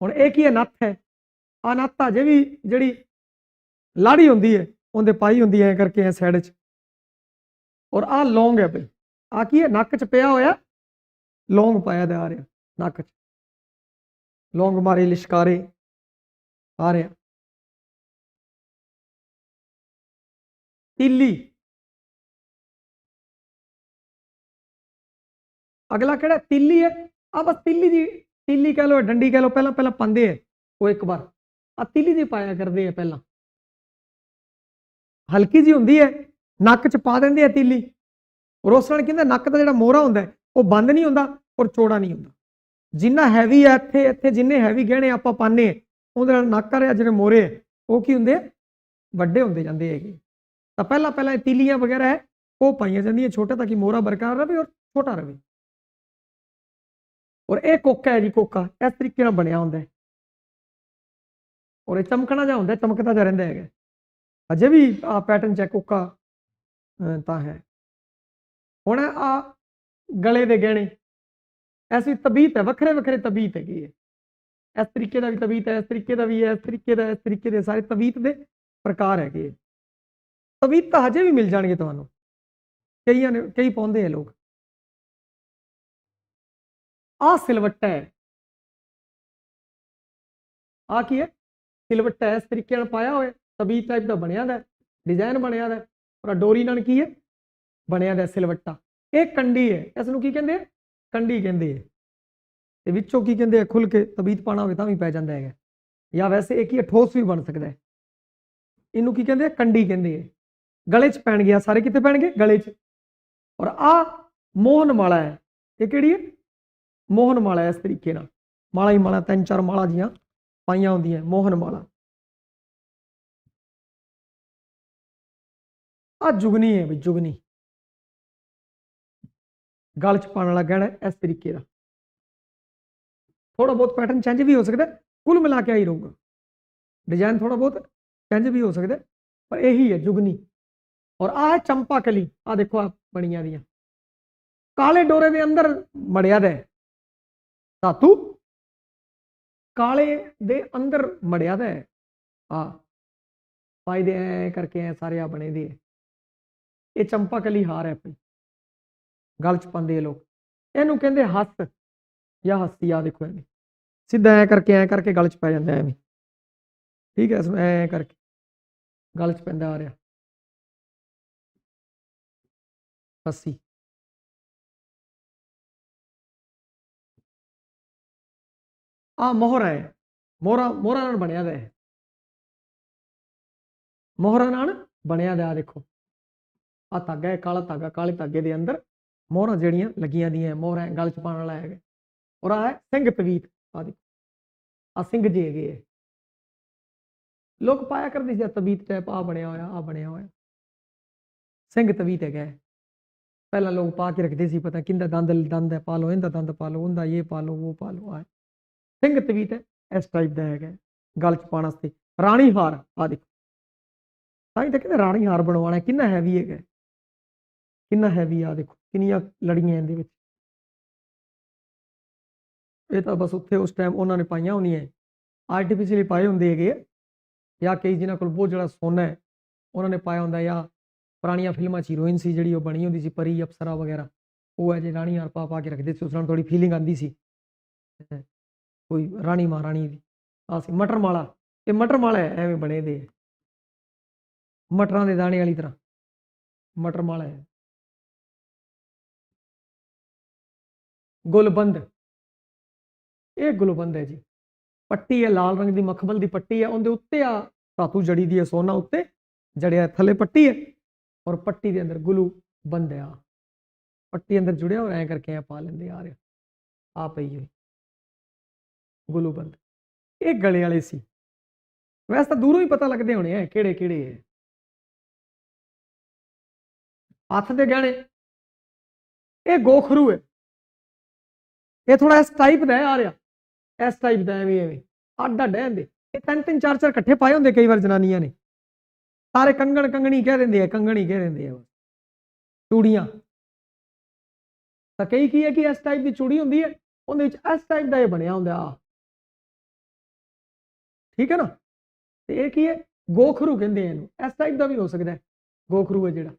ਹੁਣ ਇਹ ਕੀ ਹੈ, ਨੱਥ ਹੈ? ਆ ਨੱਥ ਅਜੇ ਵੀ ਜਿਹੜੀ ਲਾੜੀ ਹੁੰਦੀ ਹੈ, ਉਹਦੇ ਪਾਈ ਹੁੰਦੀ ਹੈ ਕਰਕੇ ਐ ਸਾਈਡ 'ਚ। ਔਰ ਆ ਲੌਂਗ ਹੈ ਭਈ ਆ ਕੀ ਹੈ, ਨੱਕ 'ਚ ਪਿਆ ਹੋਇਆ, ਲੌਂਗ ਪਾਇਆ ਦਾ ਆ ਰਿਹਾ, ਨੱਕ 'ਚ। ਲੌਂਗ ਮਾਰੇ, ਲਿਸ਼ਕਾਰੇ ਆ ਰਿਹਾ। ਤਿੱਲੀ। ਅਗਲਾ ਕਿਹੜਾ ਹੈ? ਤਿੱਲੀ ਹੈ। ਆ ਬਸ ਤਿੱਲੀ ਦੀ ਤਿੱਲੀ ਕਹਿ ਲੋ ਡੰਡੀ ਕਹਿ ਲੋ ਪਹਿਲਾਂ ਪਹਿਲਾਂ ਪਾਉਂਦੇ ਹੈ ਉਹ ਇੱਕ ਵਾਰ। ਆ ਤਿੱਲੀ ਦੀ ਪਾਇਆ ਕਰਦੇ ਆ ਪਹਿਲਾਂ। ਹਲਕੀ ਜੀ ਹੁੰਦੀ ਹੈ ਨੱਕ 'ਚ ਪਾ ਦਿੰਦੇ ਆ ਤਿੱਲੀ। ਔਰ ਉਸ ਨਾਲ ਕਹਿੰਦਾ ਨੱਕ ਦਾ ਜਿਹੜਾ ਮੋਹਰਾ ਹੁੰਦਾ ਉਹ ਬੰਦ ਨਹੀਂ ਹੁੰਦਾ ਔਰ ਚੌੜਾ ਨਹੀਂ ਹੁੰਦਾ। ਜਿੰਨਾ ਹੈਵੀ ਹੈ ਇੱਥੇ ਇੱਥੇ ਜਿੰਨੇ ਹੈਵੀ ਗਹਿਣੇ ਆਪਾਂ ਪਾਣੇ ਉਹਦੇ ਨਾਲ ਨੱਕ ਆ ਜਿਹੜੇ ਮੋਹਰੇ ਹੈ, ਉਹ ਕੀ ਹੁੰਦੇ ਵੱਡੇ ਹੁੰਦੇ ਜਾਂਦੇ ਹੈਗੇ। ਤਾਂ ਪਹਿਲਾਂ ਪਹਿਲਾਂ ਇਹ ਤਿੱਲੀਆਂ ਵਗੈਰਾ ਹੈ ਉਹ ਪਾਈਆਂ ਜਾਂਦੀਆਂ ਛੋਟਾ ਤਾਂ ਕਿ ਮੋਹਰਾ ਬਰਕਰਾਰ ਰਹੇ ਔਰ ਛੋਟਾ ਰਹੇ। ਔਰ ਇਹ ਕੋਕਾ ਹੈ ਜੀ ਕੋਕਾ, ਇਸ ਤਰੀਕੇ ਨਾਲ ਬਣਿਆ ਹੁੰਦਾ ਹੈ। ਔਰ ਇਹ ਚਮਕਣਾ ਜਿਹਾ ਹੁੰਦਾ ਚਮਕਦਾ ਜਿਹਾ ਰਹਿੰਦਾ ਹੈਗਾ। ਅਜੇ ਵੀ ਆ ਪੈਟਰਨ ਚੈੱਕ ਕੋਕਾ ਤਾਂ ਹੈ। ਹੁਣ ਆ ਗਲੇ ਦੇ ਗਹਿਣੇ ਐਸੀ ਤਬੀਤ ਹੈ, ਵੱਖਰੇ ਵੱਖਰੇ ਤਬੀਤ ਹੈਗੀ ਹੈ ਇਸ ਤਰੀਕੇ ਦਾ ਵੀ ਤਬੀਤ ਹੈ, ਇਸ ਤਰੀਕੇ ਦਾ ਵੀ ਹੈ, ਇਸ ਤਰੀਕੇ ਦਾ, ਇਸ ਤਰੀਕੇ ਦੇ ਸਾਰੇ ਤਬੀਤ ਦੇ ਪ੍ਰਕਾਰ ਹੈਗੇ ਤਬੀਤ ਤਾਂ ਹਜੇ ਵੀ ਮਿਲ ਜਾਣਗੇ ਤੁਹਾਨੂੰ। ਕਈਆਂ ਨੇ, ਕਈ ਪਾਉਂਦੇ ਆ ਲੋਕ। ਆ ਸਿਲਵੱਟਾ ਹੈ। ਆ ਕੀ ਹੈ? ਸਿਲਵੱਟਾ ਇਸ ਤਰੀਕੇ ਨਾਲ ਪਾਇਆ ਹੋਇਆ ਤਬੀਤ ਟਾਈਪ ਦਾ ਬਣਿਆ ਦਾ ਡਿਜ਼ਾਈਨ ਬਣਿਆ ਦਾ ਔਰ ਆਹ ਡੋਰੀ ਨਾਲ ਕੀ ਹੈ? ਬਣਿਆ ਦਾ ਸਿਲਵੱਟਾ। ਇਹ ਕੰਡੀ ਹੈ ਇਸ ਨੂੰ ਕੀ ਕਹਿੰਦੇ ਆ? ਕੰਡੀ ਕਹਿੰਦੇ ਆ। ਤੇ ਵਿੱਚੋਂ ਕੀ ਕਹਿੰਦੇ ਆ? ਖੁੱਲ ਕੇ ਤਬੀਤ ਪਾਣਾ ਹੋਵੇ ਤਾਂ ਵੀ ਪੈ ਜਾਂਦਾ ਹੈਗਾ। ਜਾਂ ਵੈਸੇ ਇਹ ਕੀ ਹੈ? ਠੋਸ ਵੀ ਬਣ ਸਕਦਾ ਹੈ। ਇਹਨੂੰ ਕੀ ਕਹਿੰਦੇ ਆ? ਕੰਡੀ ਕਹਿੰਦੇ ਆ। ਗਲੇ 'ਚ ਪੈਣ ਗਿਆ ਸਾਰੇ ਕਿੱਥੇ ਪੈਣਗੇ? ਗਲੇ 'ਚ। ਔਰ ਆ ਮੋਹਨ ਮਾਲਾ ਹੈ। ਇਹ ਕਿਹੜੀ ਹੈ? ਮੋਹਨ ਮਾਲਾ ਇਸ ਤਰੀਕੇ ਨਾਲ। ਮਾਲਾ ਹੀ ਮਾਲਾ ਤਿੰਨ ਚਾਰ ਮਾਲਾ ਜੀਆਂ ਪਾਈਆਂ ਹੁੰਦੀਆਂ ਮੋਹਨ ਮਾਲਾ। ਆ ਜੁਗਨੀ ਹੈ ਵੀ ਜੁਗਨੀ। ਗਲ ਚ ਪਾਉਣ ਵਾਲਾ ਗਹਿਣਾ ਇਸ ਤਰੀਕੇ ਦਾ। ਥੋੜਾ ਬਹੁਤ ਪੈਟਰਨ ਚੇਂਜ ਵੀ ਹੋ ਸਕਦਾ ਹੈ, ਕੁੱਲ ਮਿਲਾ ਕੇ ਆਈ ਰਹੂਗਾ। ਡਿਜ਼ਾਈਨ ਥੋੜਾ ਬਹੁਤ ਚੇਂਜ ਵੀ ਹੋ ਸਕਦਾ ਪਰ ਇਹੀ ਹੈ ਜੁਗਨੀ। ਔਰ ਆਹ ਹੈ ਚੰਪਾ ਕਲੀ ਆ ਦੇਖੋ ਆ ਬਣੀਆਂ ਦੀਆਂ। ਕਾਲੇ ਡੋਰੇ ਦੇ ਅੰਦਰ ਮੜਿਆ ਦਾ ਧਾਤੂ ਕਾਲੇ ਦੇ ਅੰਦਰ ਮੜਿਆ ਦਾ ਹੈ। ਆ ਪਾਈ ਦੇ ਐ ਕਰਕੇ ਐ ਸਾਰੇ ਆ ਬਣੇ ਦੇ ਇਹ ਚੰਪਾ ਕਲੀ ਹਾਰ ਹੈ ਭਾਈ। ਗਲ ਚ ਪਾਉਂਦੇ ਆ ਲੋਕ। ਇਹਨੂੰ ਕਹਿੰਦੇ ਹੱਸ ਜਾਂ ਹੱਸੀ ਆ ਦੇਖੋ ਐਵੇਂ ਸਿੱਧਾ ਐ ਕਰਕੇ ਐ ਕਰਕੇ ਗਲ ਚ ਪੈ ਜਾਂਦਾ ਐਵੇਂ। ਠੀਕ ਹੈ, ਇਸ ਐ ਕਰਕੇ ਗਲ ਚ ਪੈਂਦਾ ਆ ਰਿਹਾ। ਹੱਸੀ। ਆ ਮੋਹਰਾ ਹੈ। ਮੋਹਰਾ ਮੋਹਰਾ ਨਾਲ ਬਣਿਆ ਦਾ ਹੈ ਮੋਹਰਾ ਨਾਲ ਬਣਿਆ ਦਾ ਆ ਦੇਖੋ। ਆ ਧਾਗਾ ਹੈ, ਕਾਲਾ ਧਾਗਾ, ਕਾਲੇ ਧਾਗੇ ਦੇ ਅੰਦਰ ਮੋਹਰਾਂ ਜਿਹੜੀਆਂ ਲੱਗੀਆਂ ਦੀਆਂ ਮੋਹਰਾਂ ਗਲ ਚ ਪਾਉਣ ਵਾਲਾ ਹੈਗਾ। ਔਰ ਆ ਸਿੰਘ ਤਵੀਤ ਆ ਦੇਖੋ। ਆ ਸਿੰਘ ਜੀ ਹੈਗੇ ਹੈ ਲੋਕ ਪਾਇਆ ਕਰਦੇ ਸੀ ਤਵੀਤ ਟੈਪ ਆ ਬਣਿਆ ਹੋਇਆ ਆ ਬਣਿਆ ਹੋਇਆ। ਸਿੰਘ ਤਵੀਤ ਹੈਗਾ ਹੈ। ਪਹਿਲਾਂ ਲੋਕ ਪਾ ਕੇ ਰੱਖਦੇ ਸੀ, ਪਤਾ ਕਿੰਦਾ ਦੰਦ ਦੰਦ ਹੈ, ਪਾ ਲਓ, ਇਹਦਾ ਦੰਦ ਪਾ ਲਓ, ਉਹਦਾ ਇਹ ਪਾ ਲਓ, ਉਹ ਪਾ ਲਓ ਆ ਸਿੰਘ ਤਵੀਤ ਹੈ ਇਸ ਟਾਈਪ ਦਾ ਹੈਗਾ, ਗੱਲ ਚ ਪਾਉਣ ਵਾਸਤੇ। ਰਾਣੀ ਹਾਰ ਆ ਦੇਖੋ। ਤਾਂ ਹੀ ਤਾਂ ਕਹਿੰਦੇ ਰਾਣੀ ਹਾਰ ਬਣਵਾਉਣਾ ਕਿੰਨਾ ਹੈਵੀ ਹੈਗਾ ਕਿੰਨਾ ਹੈਵੀ ਆ ਦੇਖੋ, ਕਿੰਨੀਆਂ ਲੜੀਆਂ ਇਹਦੇ ਵਿੱਚ। ਇਹ ਤਾਂ ਬਸ ਉੱਥੇ ਉਸ ਟਾਈਮ ਉਹਨਾਂ ਨੇ ਪਾਈਆਂ ਹੁੰਦੀਆਂ ਆਰਟੀਫੀਸ਼ੀਅਲੀ ਪਾਏ ਹੁੰਦੇ ਹੈਗੇ ਜਾਂ ਕਈ ਜਿਨ੍ਹਾਂ ਕੋਲ ਬਹੁਤ ਜਿਹੜਾ ਸੋਨਾ ਹੈ, ਉਹਨਾਂ ਨੇ ਪਾਇਆ ਹੁੰਦਾ, ਜਾਂ ਪੁਰਾਣੀਆਂ ਫਿਲਮਾਂ 'ਚ ਹੀਰੋਇਨ ਸੀ, ਜਿਹੜੀ ਉਹ ਬਣੀ ਹੁੰਦੀ ਸੀ, ਪਰੀ ਅਪਸਰਾ ਵਗੈਰਾ। ਉਹ ਹੈ ਜੇ ਰਾਣੀ ਹਾਰ ਪਾ ਪਾ ਕੇ ਰੱਖਦੇ ਸੀ, ਉਸ ਨਾਲ ਥੋੜੀ ਫੀਲਿੰਗ ਆਂਦੀ ਸੀ। ਕੋਈ ਰਾਣੀ ਮਹਾਰਾਣੀ ਦੀ। ਆ ਸੀ ਮਟਰ ਮਾਲਾ। ਇਹ ਮਟਰ ਮਾਲਾ ਹੈ ਐਵੇਂ ਬਣੇ ਦੇ ਮਟਰਾਂ ਦੇ ਦਾਣੇ ਵਾਲੀ ਤਰ੍ਹਾਂ। ਮਟਰ ਮਾਲਾ ਹੈ। ਗੁਲਬੰਦ। ਇਹ ਗੁਲਬੰਦ ਹੈ ਜੀ। ਪੱਟੀ ਹੈ, ਲਾਲ ਰੰਗ ਦੀ ਮਖਮਲ ਦੀ ਪੱਟੀ ਹੈ। ਉਹਦੇ ਉੱਤੇ ਆ ਧਾਤੂ ਜੜੀ ਦੀ ਹੈ, ਸੋਨਾ ਉੱਤੇ ਜੜਿਆ ਥੱਲੇ ਪੱਟੀ ਹੈ ਔਰ ਪੱਟੀ ਦੇ ਅੰਦਰ ਗੁਲੂ ਬੰਦ ਹੈ। ਆ ਪੱਟੀ ਅੰਦਰ ਜੁੜਿਆ ਔਰ ਐ ਕਰਕੇ ਆ ਪਾ ਲੈਂਦੇ ਆ। ਰਿਹਾ ਆ ਪਈ ਹੋਈ ਗੁਲੂਬੰਦ ਇਹ ਗਲੇ ਵਾਲੇ ਸੀ। ਵੈਸੇ ਤਾਂ ਦੂਰੋਂ ਹੀ ਪਤਾ ਲੱਗਦੇ ਹੋਣੇ ਆ ਕਿਹੜੇ ਕਿਹੜੇ ਹੈ ਹੱਥ ਦੇ ਗਹਿਣੇ। ਇਹ ਗੋਖਰੂ ਹੈ। ਇਹ ਥੋੜਾ ਇਸ ਟਾਈਪ ਦਾ ਆ ਰਿਹਾ। ਇਸ ਟਾਈਪ ਦਾ ਐਵੇਂ ਐਵੇਂ। ਅੱਡ ਅੱਡ ਹੁੰਦੇ। ਇਹ ਤਿੰਨ ਤਿੰਨ, ਚਾਰ ਚਾਰ ਇਕੱਠੇ ਪਾਏ ਹੁੰਦੇ ਕਈ ਵਾਰ ਜਨਾਨੀਆਂ ਨੇ। ਸਾਰੇ ਕੰਗਣ, ਕੰਗਣੀ ਕਹਿ ਦਿੰਦੇ ਆ, ਕੰਗਣੀ ਕਹਿ ਦਿੰਦੇ ਆ। ਚੂੜੀਆਂ। ਤਾਂ ਕਈ ਕੀ ਹੈ ਕਿ ਇਸ ਟਾਈਪ ਦੀ ਚੂੜੀ ਹੁੰਦੀ ਹੈ, ਉਹਦੇ ਵਿੱਚ ਇਸ ਟਾਈਪ ਦਾ ਇਹ ਬਣਿਆ ਹੁੰਦਾ ਆ ਠੀਕ ਹੈ ਨਾ? ਤੇ ਇਹ ਕੀ ਹੈ? ਗੋਖਰੂ ਕਹਿੰਦੇ ਆ ਇਹਨੂੰ। ਇਸ ਟਾਈਪ ਦਾ ਵੀ ਹੋ ਸਕਦਾ ਹੈ। ਗੋਖਰੂ ਹੈ ਜਿਹੜਾ।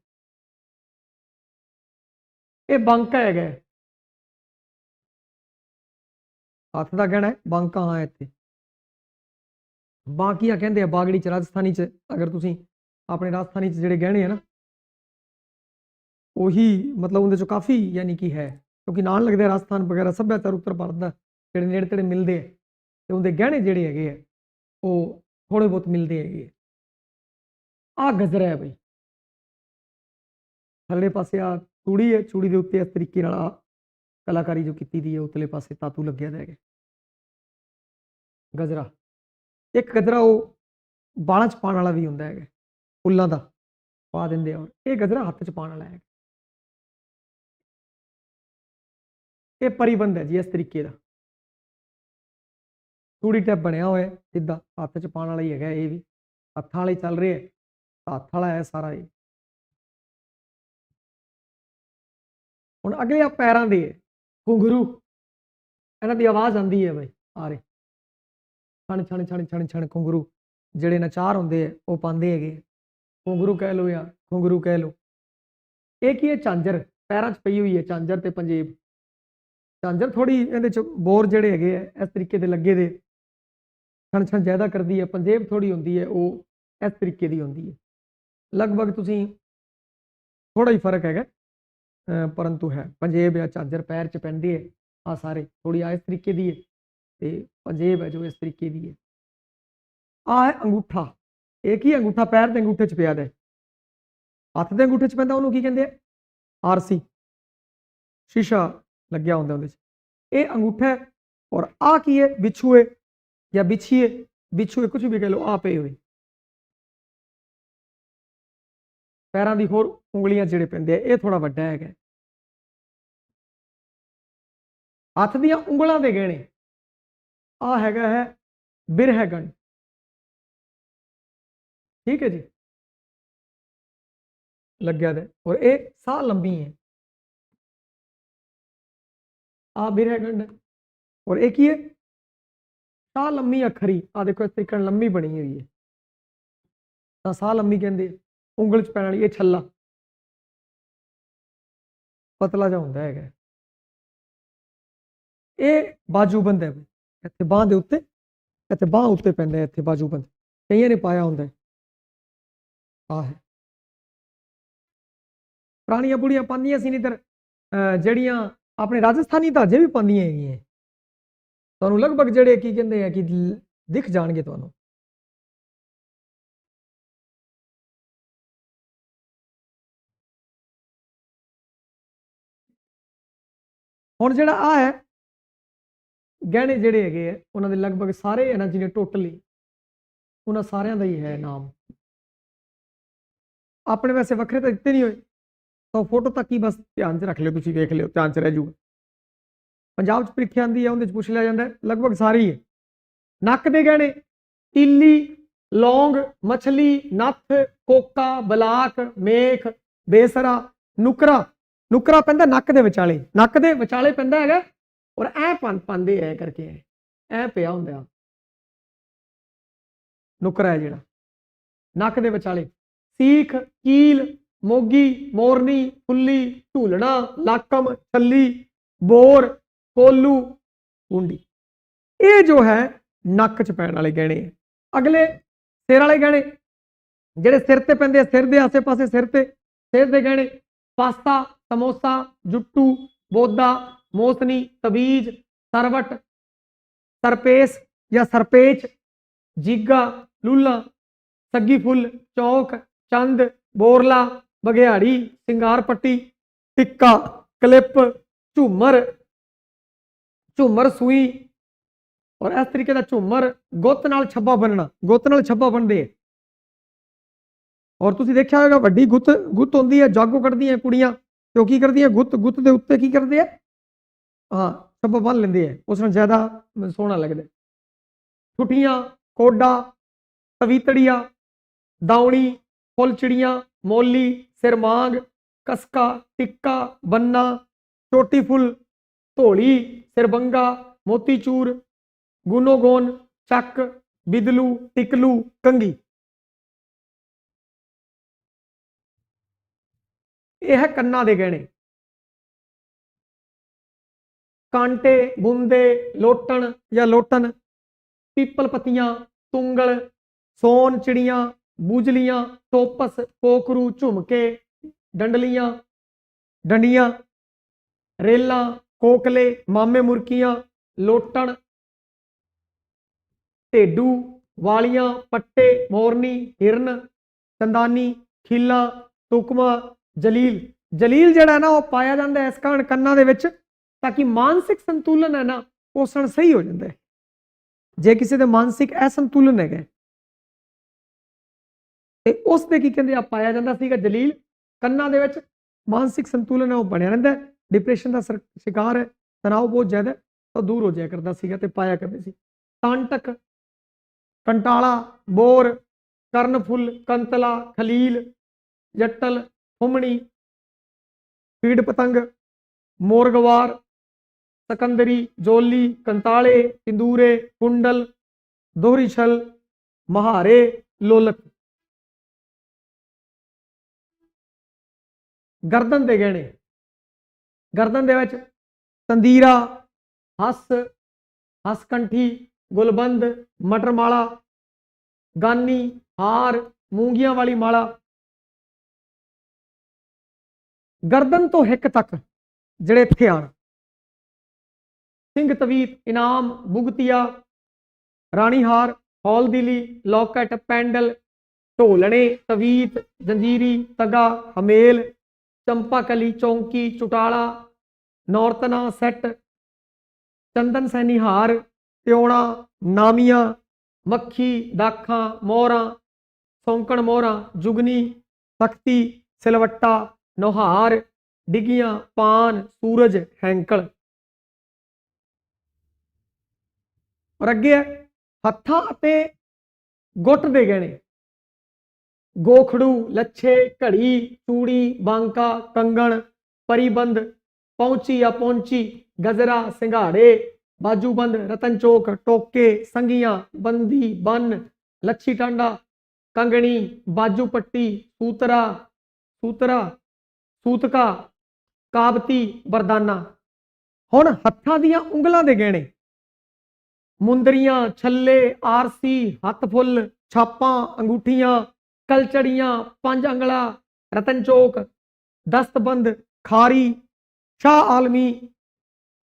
ਇਹ ਬੰਕਾ ਹੈਗਾ ਹੈ। ਹੱਥ ਦਾ ਗਹਿਣਾ ਹੈ, ਬਾਂਕਾ ਹਾਂ ਇੱਥੇ। ਬਾਕੀਆਂ ਕਹਿੰਦੇ ਆ, ਬਾਗੜੀ ਚ, ਰਾਜਸਥਾਨੀ ਚ, ਅਗਰ ਤੁਸੀਂ ਆਪਣੇ ਰਾਜਸਥਾਨੀ ਚ ਜਿਹੜੇ ਗਹਿਣੇ ਆ ਨਾ, ਉਹੀ ਮਤਲਬ ਉਹਦੇ ਚੋਂ ਕਾਫੀ ਯਾਨੀ ਕਿ ਹੈ। ਕਿਉਂਕਿ ਨਾਲ ਲੱਗਦੇ ਰਾਜਸਥਾਨ ਵਗੈਰਾ ਸੱਭਿਆਚਾਰ ਉੱਤਰ ਭਾਰਤ ਦਾ ਜਿਹੜੇ ਨੇੜੇ ਤੇੜੇ ਮਿਲਦੇ ਆ, ਤੇ ਉਹਦੇ ਗਹਿਣੇ ਜਿਹੜੇ ਹੈਗੇ ਆ ਉਹ ਥੋੜੇ ਬਹੁਤ ਮਿਲਦੇ ਹੈਗੇ ਆ। ਗਜਰਾ ਹੈ ਬਈ। ਥੱਲੇ ਪਾਸੇ ਆ ਚੂੜੀ ਹੈ, ਚੂੜੀ ਦੇ ਉੱਤੇ ਇਸ ਤਰੀਕੇ ਨਾਲ ਆ ਕਲਾਕਾਰੀ ਜੋ ਕੀਤੀ ਦੀ ਹੈ, ਉਤਲੇ ਪਾਸੇ ਤਾਤੂ ਲੱਗਿਆ ਦਾ ਹੈਗਾ। ਗਜਰਾ। ਇੱਕ ਗਜਰਾ ਉਹ ਬਾਲਾਂ ਚ ਪਾਉਣ ਵਾਲਾ ਵੀ ਹੁੰਦਾ ਹੈਗਾ, ਫੁੱਲਾਂ ਦਾ ਪਾ ਦਿੰਦੇ ਆ ਇਹ ਗਜਰਾ ਹੱਥ ਚ ਪਾਉਣ ਵਾਲਾ ਹੈ ਇਹ ਪਰਿਬੰਧ ਹੈ ਜੀ, ਇਸ ਤਰੀਕੇ ਦਾ। ਚੂੜੀ ਟੈਪ ਬਣਿਆ ਹੋਇਆ ਹੈ, ਸਿੱਧਾ ਹੱਥ ਚ ਪਾਉਣ ਵਾਲਾ ਹੀ ਹੈਗਾ ਇਹ ਵੀ। ਹੱਥਾਂ ਵਾਲੇ ਚੱਲ ਰਿਹਾ ਹੈ ਹੱਥ ਵਾਲਾ ਹੈ ਸਾਰਾ ਇਹ। ਹੁਣ ਅਗਲੇ ਆ ਪੈਰਾਂ ਦੇ ਹੈ, ਘੁੰਗਰੂ ਇਹਨਾਂ ਦੀ ਆਵਾਜ਼ ਆਉਂਦੀ ਹੈ ਬਈ ਆ ਰਹੇ ਛਣ ਛਣ ਛਣ ਛਣ ਛਣ ਘੁੰਗਰੂ ਜਿਹੜੇ ਨਚਾਰ ਹੁੰਦੇ ਆ ਉਹ ਪਾਉਂਦੇ ਹੈਗੇ ਘੁੰਗਰੂ ਕਹਿ ਲੋ ਜਾਂ ਘੁੰਗਰੂ ਕਹਿ ਲੋ ਇਹ ਕੀ ਹੈ? ਝਾਂਜਰ ਪੈਰਾਂ 'ਚ ਪਈ ਹੋਈ ਹੈ ਝਾਂਜਰ ਤੇ ਪੰਜੇਬ। ਝਾਂਜਰ ਥੋੜੀ ਇਹਦੇ 'ਚ ਬੋਰ ਜਿਹੜੇ ਹੈਗੇ ਆ ਇਸ ਤਰੀਕੇ ਦੇ ਲੱਗੇ ਦੇ। ਛਣ ਛਣ ਜ਼ਿਆਦਾ ਕਰਦੀ ਹੈ, ਪੰਜੇਬ ਥੋੜੀ ਹੁੰਦੀ ਹੈ, ਉਹ ਇਸ ਤਰੀਕੇ ਦੀ ਹੁੰਦੀ ਹੈ। ਲਗਭਗ ਤੁਸੀਂ ਥੋੜਾ ਹੀ ਫ਼ਰਕ ਹੈਗਾ ਪਰੰਤੂ ਹੈ, ਪੰਜੇਬ ਜਾਂ ਝਾਂਜਰ ਪੈਰ 'ਚ ਪੈਂਦੀ ਹੈ ਆ ਸਾਰੇ ਥੋੜੀ ਆ ਇਸ ਤਰੀਕੇ ਦੀ ਹੈ ਤੇ ਪੰਜੇਬ ਹੈ ਜੋ ਇਸ ਤਰੀਕੇ ਦੀ ਹੈ। ਆ ਹੈ ਅੰਗੂਠਾ ਇਹ ਕੀ ਅੰਗੂਠਾ ਪੈਰ ਦੇ ਅੰਗੂਠੇ 'ਚ ਪਿਆ ਦਾ ਹੱਥ ਦੇ ਅੰਗੂਠੇ 'ਚ ਪੈਂਦਾ, ਉਹਨੂੰ ਕੀ ਕਹਿੰਦੇ ਆ? ਆਰਸੀ। ਸ਼ੀਸ਼ਾ ਲੱਗਿਆ ਹੁੰਦਾ ਉਹਦੇ 'ਚ। ਇਹ ਅੰਗੂਠਾ ਔਰ ਆ ਕੀ ਹੈ? ਵਿਛੂਏ ਜਾਂ ਵਿਛੀਏ ਬਿਛੂਏ ਕੁਝ ਵੀ ਕਹਿ ਲਓ ਆ ਪਏ ਹੋਏ ਪੈਰਾਂ ਦੀ ਹੋਰ ਉਂਗਲੀਆਂ ਜਿਹੜੇ ਪੈਂਦੇ ਆ, ਇਹ ਥੋੜਾ ਵੱਡਾ ਹੈਗਾ। ਹੱਥ ਦੀਆਂ ਉਂਗਲਾਂ ਦੇ ਗਹਿਣੇ। ਆ ਹੈਗਾ ਹੈ ਬਿਰਹਗਣ ਠੀਕ ਹੈ ਜੀ? ਲੱਗਿਆ ਦੇ ਔਰ ਇਹ ਸਾਹ ਲੰਬੀ ਹੈ। ਆ ਬਿਰਹਗਣ ਔਰ ਇਹ ਕੀ ਹੈ? ਸਾਹ ਲੰਮੀ ਅੱਖਰੀ ਆ ਦੇਖੋ ਇਸ ਤਰੀਕੇ ਨਾਲ ਲੰਮੀ ਬਣੀ ਹੋਈ ਹੈ। ਤਾਂ ਸਾਹ ਲੰਮੀ ਕਹਿੰਦੇ ਉਂਗਲ ਚ ਪੈਣ ਵਾਲੀ ਇਹ ਛੱਲਾ। ਪਤਲਾ ਜਿਹਾ ਹੁੰਦਾ ਹੈਗਾ। ਇਹ ਬਾਜੂਬੰਦ ਹੈ ਬਈ। ਇੱਥੇ ਬਾਹ ਦੇ ਉੱਤੇ, ਇੱਥੇ ਬਾਹ ਉੱਤੇ ਪੈਂਦਾ ਹੈ ਇੱਥੇ ਬਾਜੂਬੰਦ ਕਈਆਂ ਨੇ ਪਾਇਆ ਹੁੰਦਾ ਹੈ। ਆਹ ਹੈ। ਪੁਰਾਣੀਆਂ ਬੁੜੀਆਂ ਪਾਉਂਦੀਆਂ ਸੀ ਨਿੱਧਰ ਅਹ ਜਿਹੜੀਆਂ ਆਪਣੇ ਰਾਜਸਥਾਨੀ ਤਾਂ ਵੀ ਪਾਉਂਦੀਆਂ ਹੈਗੀਆਂ। ਤੁਹਾਨੂੰ ਲਗਭਗ ਜਿਹੜੇ ਕੀ ਕਹਿੰਦੇ ਆ ਕਿ ਦਿਖ ਜਾਣਗੇ ਤੁਹਾਨੂੰ। ਹੁਣ ਜਿਹੜਾ ਆ ਹੈ, ਗਹਿਣੇ ਜਿਹੜੇ ਹੈਗੇ ਆ, ਉਹਨਾਂ ਦੇ ਲਗਭਗ ਸਾਰੇ ਇਹਨਾਂ ਜਿਹਨੇ ਟੋਟਲੀ, ਉਹਨਾਂ ਸਾਰਿਆਂ ਦਾ ਹੀ ਹੈ ਨਾਮ। ਆਪਣੇ ਵੈਸੇ ਵੱਖਰੇ ਤਾਂ ਦਿੱਤੇ ਨਹੀਂ ਹੋਏ, ਤਾਂ ਫੋਟੋ ਤੱਕ ਹੀ ਬਸ ਧਿਆਨ 'ਚ ਰੱਖ ਲਿਓ, ਤੁਸੀਂ ਵੇਖ ਲਿਓ, ਧਿਆਨ 'ਚ ਰਹਿ ਜੂਗਾ। ਪੰਜਾਬ 'ਚ ਪ੍ਰੀਖਿਆ ਆਉਂਦੀ ਹੈ ਉਹਦੇ 'ਚ ਪੁੱਛ ਲਿਆ ਜਾਂਦਾ ਲਗਭਗ ਸਾਰੀ ਹੈ। ਨੱਕ ਦੇ ਗਹਿਣੇ, ਤੀਲੀ, ਲੌਂਗ, ਮਛਲੀ, ਨੱਥ, ਕੋਕਾ, ਬਲਾਕ, ਮੇਖ, ਬੇਸਰਾ, ਨੁਕਰਾ। ਨੁਕਰਾ ਪੈਂਦਾ ਨੱਕ ਦੇ ਵਿਚਾਲੇ। ਨੱਕ ਦੇ ਵਿਚਾਲੇ ਪੈਂਦਾ ਹੈਗਾ ਔਰ ਐ ਪੰਨ ਪੰਦੇ ਐ ਕਰਕੇ ਐ ਪਿਆ ਹੁੰਦਾ ਆ। ਨੁਕਰਾ ਹੈ ਜਿਹੜਾ। ਨੱਕ ਦੇ ਵਿਚਾਲੇ। ਸੀਖ, ਕੀਲ, ਮੋਗੀ, ਮੋਰਨੀ, ਫੁੱਲੀ, ਢੂਲਣਾ, ਲਾਕਮ, ਛੱਲੀ, ਬੋਰ ਕੋਲੂ ਕੁੰਡੀ ਇਹ ਜੋ ਹੈ, ਨੱਕ 'ਚ ਪੈਣ ਵਾਲੇ ਗਹਿਣੇ ਹੈ ਅਗਲੇ ਸਿਰ ਵਾਲੇ ਗਹਿਣੇ, ਜਿਹੜੇ ਸਿਰ ਤੇ ਪੈਂਦੇ ਆ, ਸਿਰ ਦੇ ਆਸੇ-ਪਾਸੇ ਸਿਰ ਤੇ, ਸਿਰ ਦੇ ਗਹਿਣੇ, ਪਾਸਤਾ, ਸਮੋਸਾ, ਜੁੱਟੂ, ਬੋਦਾ, ਮੋਸਨੀ, ਤਵੀਜ, ਸਰਵਟ, ਸਰਪੇਸ ਜਾਂ ਸਰਪੇਚ, ਜੀਗਾ, ਲੂਲਾ, ਸੱਗੀ ਫੁੱਲ, ਚੌਕ, ਚੰਦ, ਬੋਰਲਾ ਬਗਿਆੜੀ ਸਿੰਗਾਰ ਪੱਟੀ, ਟਿੱਕਾ, ਕਲਿੱਪ, ਝੂਮਰ ਝੂਮਰ ਸੂਈ। ਔਰ ਇਸ ਤਰੀਕੇ ਦਾ ਝੂਮਰ ਗੁੱਤ ਨਾਲ ਛੱਬਾ ਬੰਨਣਾ, ਗੁੱਤ ਨਾਲ ਛੱਬਾ ਬੰਨਦੇ ਆ। ਔਰ ਤੁਸੀਂ ਦੇਖਿਆ ਹੋਵੇਗਾ ਵੱਡੀ ਗੁੱਤ ਗੁੱਤ ਹੁੰਦੀ ਹੈ, ਜਾਗੋ ਕੱਢਦੀਆਂ ਕੁੜੀਆਂ। ਤੇ ਉਹ ਕੀ ਕਰਦੀਆਂ, ਗੁੱਤ ਗੁੱਤ ਦੇ ਉੱਤੇ ਕੀ ਕਰਦੇ ਆ? ਹਾਂ, ਛੱਬਾ ਬੰਨ ਲੈਂਦੇ ਆ। ਉਸ ਨਾਲ ਜ਼ਿਆਦਾ ਸੋਹਣਾ ਲੱਗਦਾ। ਛੁੱਟੀਆਂ ਕੋਡਾ, ਤਵੀਤੜੀਆ, ਦਾਉਣੀ ਫੁੱਲ ਚਿੜੀਆਂ ਮੋਲੀ, ਸਿਰਮਾਂਗ, ਕਸਕਾ, ਟਿੱਕਾ, ਬੰਨਾ, ਚੋਟੀ ਫੁੱਲ। ਢੋਲੀ ਸਿਰਬੰਗਾ, ਮੋਤੀਚੂਰ, ਗੁਨੋਗੋਨ, ਚੱਕ, ਬਿਦਲੂ, ਟਿਕਲੂ ਕੰਗੀ ਇਹ ਹੈ ਕੰਨਾਂ ਦੇ ਗਹਿਣੇ। ਕਾਂਟੇ, ਬੁੰਦੇ, ਲੋਟਣ ਜਾਂ ਲੋਟਨ, ਪੀਪਲ ਪੱਤੀਆਂ, ਤੁੰਗਲ, ਸੋਨ ਚਿੜੀਆਂ ਬੂਜਲੀਆਂ ਟੋਪਸ ਕੋਕਰੂ ਝੁਮਕੇ, ਡੰਡਲੀਆਂ, ਡੰਡੀਆਂ, ਰੇਲਾਂ ਕੋਕਲੇ, ਮਾਮੇ ਮੁਰਕੀਆਂ, ਲੋਟਣ, ਢੇਡੂ, ਵਾਲੀਆਂ, ਪੱਟੇ, ਮੋਰਨੀ, ਹਿਰਨ, ਚੰਦਾਨੀ, ਖੀਲਾ, ਤੁਕਮਾ, ਜਲੀਲ। ਜਲੀਲ ਜਿਹੜਾ ਹੈ ਨਾ, ਉਹ ਪਾਇਆ ਜਾਂਦਾ ਇਸ ਕਾਰਨ ਕੰਨਾਂ ਦੇ ਵਿੱਚ, ਤਾਂ ਕਿ ਮਾਨਸਿਕ ਸੰਤੁਲਨ ਹੈ ਨਾ ਪੋષਣ ਸਹੀ ਹੋ ਜਾਂਦਾ ਹੈ। ਜੇ ਕਿਸੇ ਦੇ ਮਾਨਸਿਕ ਅਸੰਤੁਲਨ ਹੈਗਾ, ਤੇ ਉਸ ਦੇ ਕੀ ਕਹਿੰਦੇ ਆ, ਪਾਇਆ ਜਾਂਦਾ ਸੀਗਾ ਜਲੀਲ। ਕੰਨਾਂ ਦੇ ਵਿੱਚ ਮਾਨਸਿਕ ਸੰਤੁਲਨ ਹੈ, ਉਹ ਬਣਿਆ ਰਹਿੰਦਾ ਡਿਪਰੈਸ਼ਨ ਦਾ ਸਰ- ਸ਼ਿਕਾਰ ਹੈ ਤਣਾਅ ਬਹੁਤ ਜ਼ਿਆਦਾ ਹੈ, ਤਾਂ ਦੂਰ ਹੋ ਜਾਇਆ ਕਰਦਾ ਸੀਗਾ ਤੇ ਪਾਇਆ ਕਰਦੇ ਸੀ। ਤਾਂਟਕ ਕੰਟਾਲਾ ਬੋਰ ਕਰਨਫੁੱਲ ਕੰਤਲਾ ਖਲੀਲ ਜੱਟਲ ਫੁੰਮਣੀ ਪੀੜ ਪਤੰਗ ਮੋਰਗਵਾਰ ਸਕੰਦਰੀ ਜੋਲੀ ਕੰਤਾਲੇ ਤਿੰਦੂਰੇ ਕੁੰਡਲ ਦੋਹਰੀ ਛਲ ਮਹਾਰੇ ਲੋਲਕ। ਗਰਦਨ ਦੇ ਗਹਿਣੇ। ਗਰਦਨ ਦੇ ਵਿੱਚ। ਤੰਦੀਰਾ, ਹੱਸ, ਹਸਕੰਠੀ, ਗੁਲਬੰਦ, ਮਟਰਮਾਲਾ, ਗਾਨੀ, ਹਾਰ, ਮੂੰਗੀਆਂ ਵਾਲੀ ਮਾਲਾ। ਗਰਦਨ ਤੋਂ ਹਿੱਕ ਤੱਕ ਜਿਹੜੇ ਇੱਥੇ ਸਿੰਘ ਤਵੀਤ, ਇਨਾਮ ਬੁਗਤੀਆ ਰਾਣੀ ਹਾਰ ਹੌਲ ਦਿਲੀ ਲੋਕਟ, ਪੈਂਡਲ, ਢੋਲਣੇ, ਤਵੀਤ, ਜੰਜੀਰੀ, ਤਗਾ, ਹਮੇਲ ਚੰਪਾਕਲੀ, ਚੌਂਕੀ, ਚੁਟਾਲਾ, ਨੌਰਤਨਾ, ਸੈੱਟ, ਚੰਦਨ ਸੈਨੀ ਹਾਰ ਨਾਮੀਆਂ, ਮੱਖੀ, ਦਾਖਾਂ ਮੋਹਰਾਂ ਸੌਂਕਣ ਮੋਹਰਾਂ ਜੁਗਨੀ, ਤਖਤੀ, ਸਿਲਵੱਟਾ, ਨੋਹਾਰ, ਡਿੱਗੀਆਂ, ਪਾਨ, ਸੂਰਜ, ਹੈਂਕਲ। ਔਰ ਅੱਗੇ ਹੈ, ਹੱਥਾਂ ਅਤੇ ਗੁੱਟ ਦੇ ਗਹਿਣੇ। ਗੋਖੜੂ, ਲੱਛੇ, ਘੜੀ ਚੂੜੀ ਬਾਂਕਾ, ਕੰਗਣ, ਪਰੀਬੰਦ ਪਹੁੰਚੀ ਆ ਪਹੁੰਚੀ ਗਜਰਾ, ਸਿੰਘਾੜੇ ਬਾਜੂਬੰਦ ਰਤਨ ਚੋਕ, ਟੋਕੇ, ਸੰਗੀਆਂ, ਬੰਦੀ, ਬੰਨ, ਲੱਛੀ ਟਾਂਡਾ, ਕੰਗਣੀ, ਬਾਜੂ ਪੱਟੀ, ਸੂਤਰਾ ਸੂਤਰਾ, ਸੂਤਕਾ, ਕਾਬਤੀ ਬਰਦਾਨਾ ਹੁਣ ਹੱਥਾਂ ਦੀਆਂ ਉਂਗਲਾਂ ਦੇ ਗਹਿਣੇ। ਮੁੰਦਰੀਆਂ, ਛੱਲੇ, ਆਰਸੀ, ਹੱਥ ਫੁੱਲ, ਛਾਪਾਂ, ਅੰਗੂਠੀਆਂ ਕਲਚੜੀਆਂ, ਪੰਜ ਅੰਗਲਾ, ਰਤਨ ਚੌਕ, ਦਸਤਬੰਦ, ਖਾਰੀ, ਸ਼ਾਹ ਆਲਮੀ,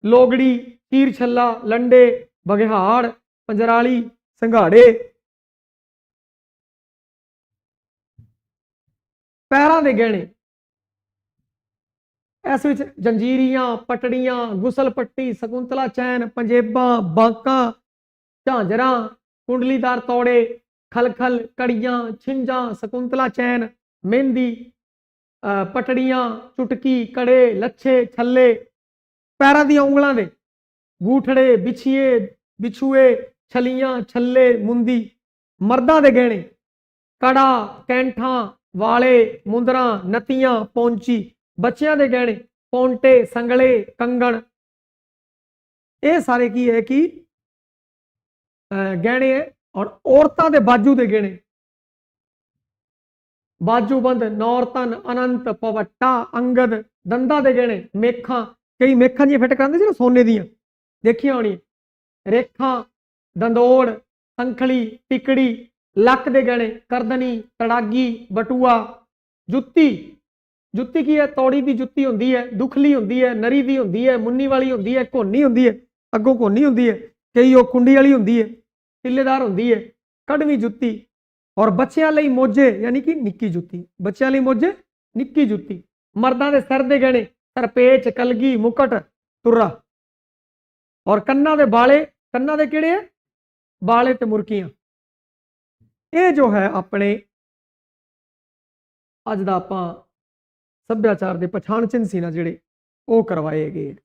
ਲੋਗੜੀ ਤੀਰ ਛੱਲਾ, ਲੰਡੇ ਬਗਿਹਾੜ ਪੰਜਰਾਲੀ, ਸੰਘਾੜੇ। ਪੈਰਾਂ ਦੇ ਗਹਿਣੇ। ਇਸ ਵਿੱਚ ਜੰਜੀਰੀਆਂ, ਪਟੜੀਆਂ, ਗੁਸਲ ਪੱਟੀ, ਸਕੁੰਤਲਾ ਚੈਨ, ਪੰਜੇਬਾਂ, ਬਾਂਕਾਂ, ਝਾਂਜਰਾਂ, ਕੁੰਡਲੀਦਾਰ ਤੋੜੇ ਖਲਖਲ, ਕੜੀਆਂ ਛਿੰਜਾਂ ਸਕੁੰਤਲਾ ਚੈਨ, ਮਹਿੰਦੀ ਪਟੜੀਆਂ, ਚੁਟਕੀ, ਕੜੇ, ਲੱਛੇ, ਛੱਲੇ, ਪੈਰਾਂ ਦੀਆਂ ਉਂਗਲਾਂ ਦੇ ਗੂਠੜੇ, ਵਿਛੀਏ, ਵਿਛੂਏ, ਛਲੀਆਂ, ਛੱਲੇ, ਮੁੰਦੀ, ਮਰਦਾਂ ਦੇ ਗਹਿਣੇ, ਕੜਾ, ਕੈਂਠਾਂ, ਵਾਲੇ, ਮੁੰਦਰਾਂ, ਨਤੀਆਂ, ਪੌਂਚੀ, ਬੱਚਿਆਂ ਦੇ ਗਹਿਣੇ, ਪੌਂਟੇ, ਸੰਗਲੇ, ਕੰਗਣ। ਇਹ ਸਾਰੇ ਕੀ ਹੈ ਕਿ ਗਹਿਣੇ ਔਰ ਔਰਤਾਂ ਦੇ ਬਾਜੂ ਦੇ ਗਹਿਣੇ। ਬਾਜੂਬੰਦ ਨੌਰਤਨ ਅਨੰਤ, ਪਵੱਟਾ, ਅੰਗਦ, ਦੰਦਾਂ ਦੇ ਗਹਿਣੇ, ਮੇਖਾਂ। ਕਈ ਮੇਖਾਂ ਦੀਆਂ ਫਿੱਟ ਕਰਾਉਂਦੇ ਸੀ ਨਾ, ਸੋਨੇ ਦੀਆਂ। ਦੇਖੀਆਂ ਹੋਣੀਆਂ। ਰੇਖਾਂ, ਦੰਦੋੜ ਸੰਖਲੀ ਟਿਕੜੀ ਲੱਕ ਦੇ ਗਹਿਣੇ, ਕਰਦਨੀ, ਤੜਾਗੀ, ਬਟੂਆ। ਜੁੱਤੀ। ਜੁੱਤੀ ਕੀ ਹੈ? ਤੌੜੀ ਦੀ ਜੁੱਤੀ ਹੁੰਦੀ ਹੈ, ਦੁਖਲੀ ਹੁੰਦੀ ਹੈ, ਨਰੀ ਦੀ ਹੁੰਦੀ ਹੈ, ਮੁੰਨੀ ਵਾਲੀ ਹੁੰਦੀ ਹੈ, ਘੋਨੀ ਹੁੰਦੀ ਹੈ, ਅੱਗੋਂ ਘੋਨੀ ਹੁੰਦੀ ਹੈ। ਕਈ ਉਹ ਕੁੰਡੀ ਵਾਲੀ ਹੁੰਦੀ ਹੈ। ਟਿੱਲੇਦਾਰ ਹੁੰਦੀ ਹੈ ਕੜਵੀਂ ਜੁੱਤੀ। ਔਰ ਬੱਚਿਆਂ ਲਈ ਮੋਜੇ, ਯਾਨੀ ਕਿ ਨਿੱਕੀ ਜੁੱਤੀ। ਬੱਚਿਆਂ ਲਈ ਮੋਜੇ, ਨਿੱਕੀ ਜੁੱਤੀ। ਮਰਦਾਂ ਦੇ ਸਿਰ ਦੇ ਗਹਿਣੇ ਸਰਪੇਚ ਕਲਗੀ, ਮੁਕਟ ਤੁਰਾ ਔਰ ਕੰਨਾਂ ਦੇ ਬਾਲੇ ਕੰਨਾਂ ਦੇ ਕਿਹੜੇ ਆ ਬਾਲੇ ਤੇ ਮੁਰਕੀਆਂ। ਇਹ ਜੋ ਹੈ ਆਪਣੇ, ਅੱਜ ਦਾ ਆਪਾਂ ਸੱਭਿਆਚਾਰ ਦੇ ਪਛਾਣ ਚਿੰਨ੍ਹ ਸੀ ਨਾ ਜਿਹੜੇ, ਉਹ ਕਰਵਾਏ ਗਏ।